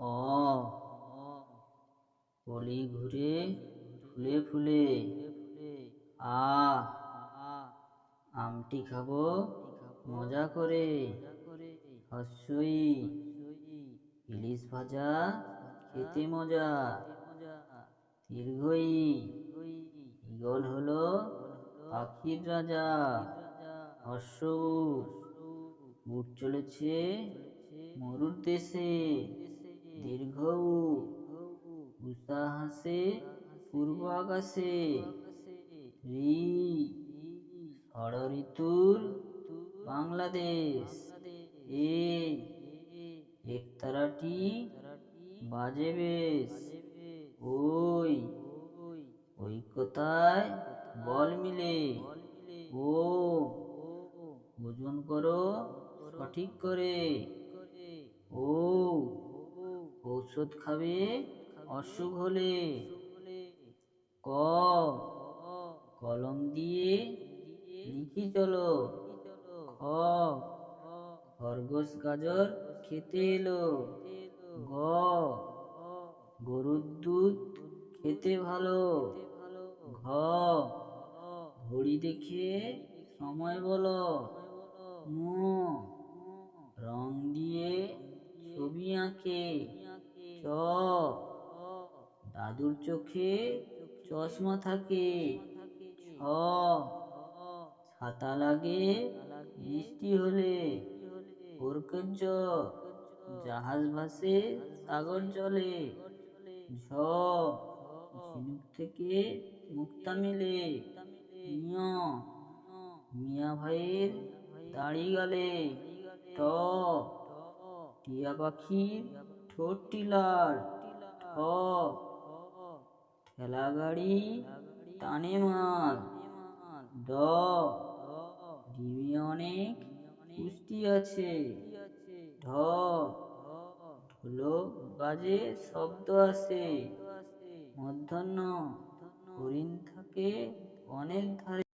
অ কলি ঘুরে ফুলে ফুলে, আ, আমটি খাব, মজা করে, হস্যই, ইলিশ ভাজা, খেতে মজা দীর্ঘই ঈগল হলো পাখির রাজা, হর্ষ উট চলেছে মরুর দেশে দীর্ঘ। উ, উষা হাসে পূর্ব ঋ ষড় ঋতুর বাংলাদেশ। এ একতারাটি বাজে বেশ। ওই ঐক্যতায় বল মিলে। ও ওজন করো সঠিক করে। ও ঔষধ খাবে? অসুখ হলে ক। কলম দিয়ে লিখি চলো। খ। খরগোশ, গাজর খেতে এলো। গ। গরুর দুধ খেতে ভালো। ঘ। ঘড়ি দেখে সময় বলো। ম রং দিয়ে ছবি আঁকে। চ দাদুর চোখে চশমা থাকে ছ ছাতা লাগে বৃষ্টি হলে ওরকের জ জাহাজ ভাসে সাগর জলে ঝ ঝিনুক থেকে মুক্তা মেলে, মিয়া। ভাইয়ের দাড়ি গালে ট টিয়া পাখির ঠোঁটটি লাল। ঠ। ঠেলা গাড়ি, টানে মাল। ড। ডিমে অনেক পুষ্টি আছে। ঢ। ঢোলক বাজে শব্দ আসে মধ্যাহ্ন হরিণ থাকে অনেক ধারে।